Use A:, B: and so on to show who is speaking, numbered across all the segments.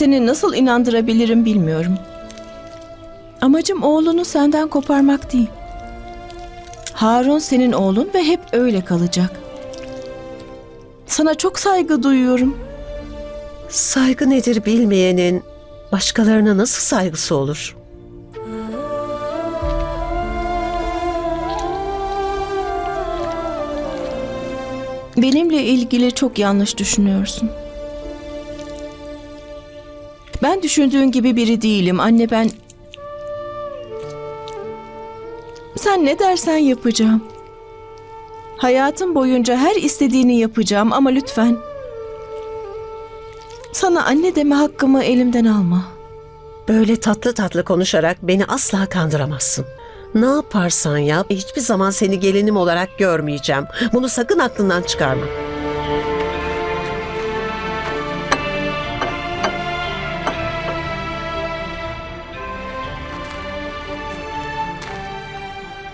A: Seni nasıl inandırabilirim bilmiyorum. Amacım oğlunu senden koparmak değil. Harun senin oğlun ve hep öyle kalacak. Sana çok saygı duyuyorum.
B: Saygı nedir bilmeyenin başkalarına nasıl saygısı olur?
A: Benimle ilgili çok yanlış düşünüyorsun. Ben düşündüğün gibi biri değilim. Anne ben... Sen ne dersen yapacağım. Hayatım boyunca her istediğini yapacağım ama lütfen... Sana anne deme hakkımı elimden alma.
B: Böyle tatlı tatlı konuşarak beni asla kandıramazsın. Ne yaparsan yap hiçbir zaman seni gelinim olarak görmeyeceğim. Bunu sakın aklından çıkarma.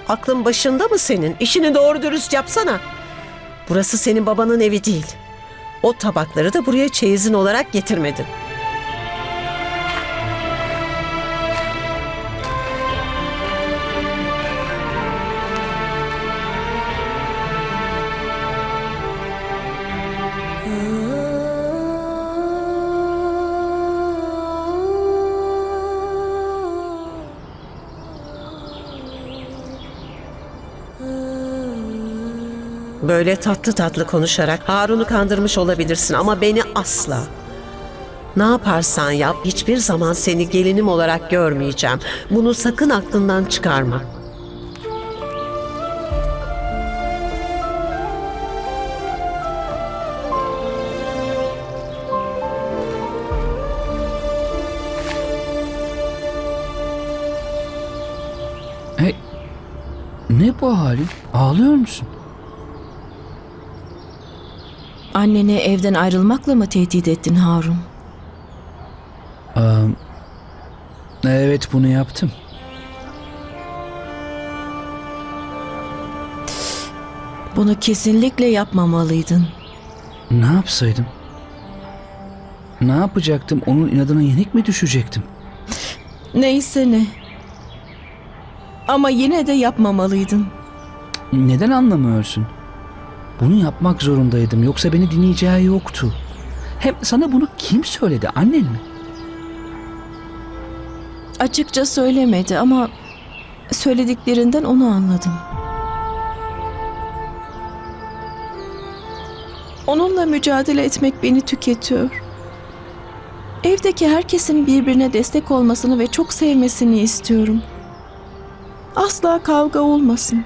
B: Aklın başında mı senin? İşini doğru dürüst yapsana. Burası senin babanın evi değil. O tabakları da buraya çeyizin olarak getirmedin. Böyle tatlı tatlı konuşarak Harun'u kandırmış olabilirsin ama beni asla. Ne yaparsan yap hiçbir zaman seni gelinim olarak görmeyeceğim. Bunu sakın aklından çıkarma.
C: Hey, ne bu halin? Ağlıyor musun?
A: Anneni evden ayrılmakla mı tehdit ettin Harun?
C: Aa, evet bunu yaptım.
A: Bunu kesinlikle yapmamalıydın.
C: Ne yapsaydım? Ne yapacaktım? Onun inadına yenik mi düşecektim?
A: Neyse ne. Ama yine de yapmamalıydın.
C: Neden anlamıyorsun? Bunu yapmak zorundaydım. Yoksa beni dinleyeceği yoktu. Hem sana bunu kim söyledi? Annen mi?
A: Açıkça söylemedi ama söylediklerinden onu anladım. Onunla mücadele etmek beni tüketiyor. Evdeki herkesin birbirine destek olmasını ve çok sevmesini istiyorum. Asla kavga olmasın.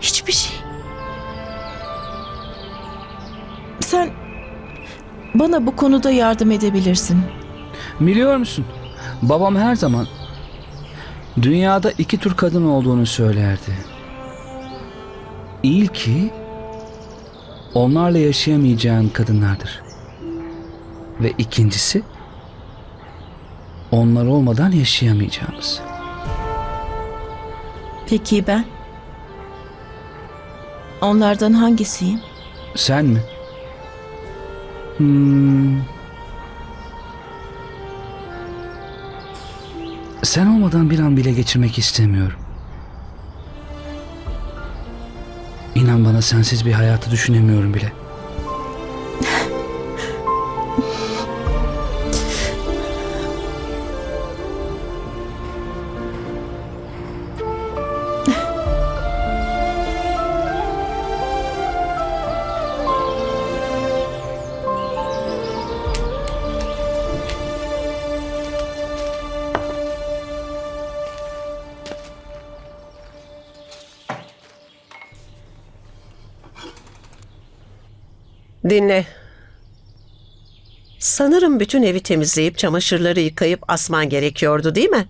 A: Hiçbir şey. Sen bana bu konuda yardım edebilirsin.
C: Biliyor musun? Babam her zaman dünyada iki tür kadın olduğunu söylerdi. İlki onlarla yaşayamayacağın kadınlardır. Ve ikincisi onlar olmadan yaşayamayacağımız.
A: Peki ben? Onlardan hangisiyim?
C: Sen mi? Hmm. Sen olmadan bir an bile geçirmek istemiyorum. İnan bana sensiz bir hayatı düşünemiyorum bile.
B: Dinle. Sanırım bütün evi temizleyip çamaşırları yıkayıp asman gerekiyordu değil mi?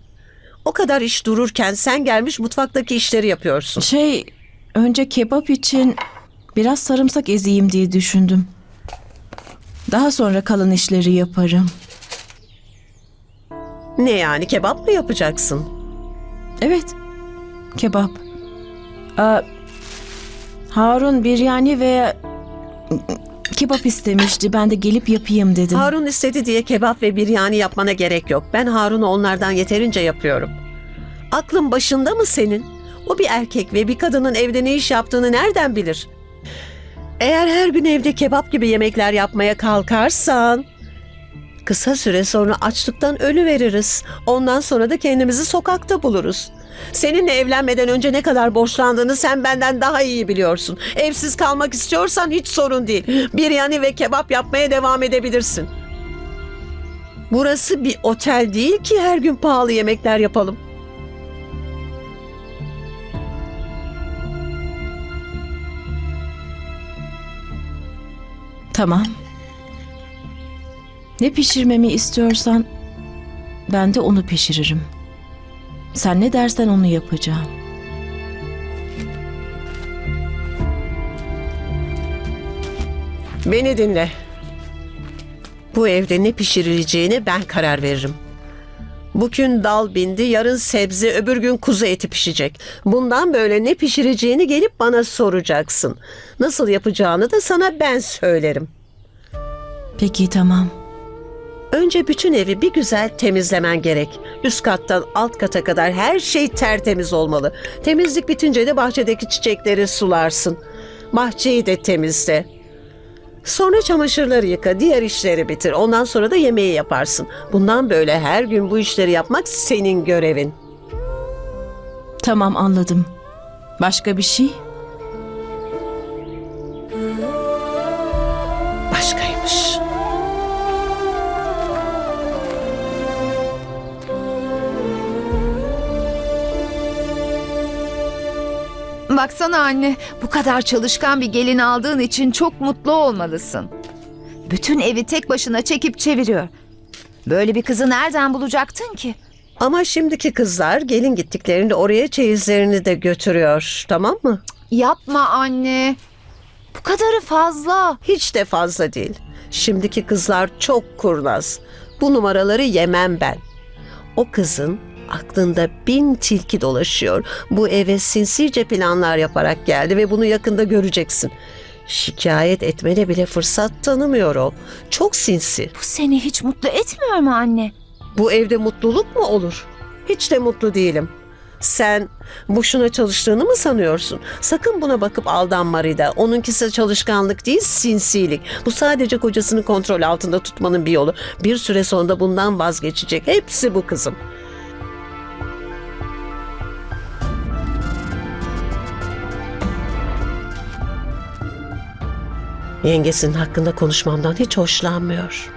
B: O kadar iş dururken sen gelmiş mutfaktaki işleri yapıyorsun.
A: Şey, önce kebap için biraz sarımsak ezeyim diye düşündüm. Daha sonra kalan işleri yaparım.
B: Ne yani kebap mı yapacaksın?
A: Evet, kebap. Aa, Harun biryani ve Kebap istemişti. Ben de gelip yapayım dedim.
B: Harun istedi diye kebap ve biryani yapmana gerek yok. Ben Harun'u onlardan yeterince yapıyorum. Aklın başında mı senin? O bir erkek ve bir kadının evde ne iş yaptığını nereden bilir? Eğer her gün evde kebap gibi yemekler yapmaya kalkarsan... Kısa süre sonra açlıktan ölü veririz. Ondan sonra da kendimizi sokakta buluruz. Seninle evlenmeden önce ne kadar borçlandığını sen benden daha iyi biliyorsun. Evsiz kalmak istiyorsan hiç sorun değil. Biryani ve kebap yapmaya devam edebilirsin. Burası bir otel değil ki her gün pahalı yemekler yapalım.
A: Tamam. Ne pişirmemi istiyorsan ben de onu pişiririm. Sen ne dersen onu yapacağım.
B: Beni dinle. Bu evde ne pişirileceğine ben karar veririm. Bugün dal bindi, yarın sebze, öbür gün kuzu eti pişecek. Bundan böyle ne pişireceğini gelip bana soracaksın. Nasıl yapacağını da sana ben söylerim.
A: Peki tamam.
B: Önce bütün evi bir güzel temizlemen gerek. Üst kattan alt kata kadar her şey tertemiz olmalı. Temizlik bitince de bahçedeki çiçekleri sularsın. Bahçeyi de temizle. Sonra çamaşırları yıka, diğer işleri bitir. Ondan sonra da yemeği yaparsın. Bundan böyle her gün bu işleri yapmak senin görevin.
A: Tamam anladım. Başka bir şey?
B: Başkaymış.
D: Baksana anne, bu kadar çalışkan bir gelin aldığın için çok mutlu olmalısın. Bütün evi tek başına çekip çeviriyor. Böyle bir kızı nereden bulacaktın ki?
B: Ama şimdiki kızlar gelin gittiklerinde oraya çeyizlerini de götürüyor. Tamam mı?
D: Yapma anne. Bu kadarı fazla.
B: Hiç de fazla değil. Şimdiki kızlar çok kurnaz. Bu numaraları yemem ben. O kızın aklında bin tilki dolaşıyor. Bu eve sinsice planlar yaparak geldi ve bunu yakında göreceksin. Şikayet etmene bile fırsat tanımıyor o. Çok sinsi.
D: Bu seni hiç mutlu etmiyor mu anne?
B: Bu evde mutluluk mu olur? Hiç de mutlu değilim. Sen boşuna çalıştığını mı sanıyorsun? Sakın buna bakıp aldanma Rida. Onunkisi çalışkanlık değil, sinsilik. Bu sadece kocasını kontrol altında tutmanın bir yolu. Bir süre sonra bundan vazgeçecek. Hepsi bu kızım. Yengesinin hakkında konuşmamdan hiç hoşlanmıyor.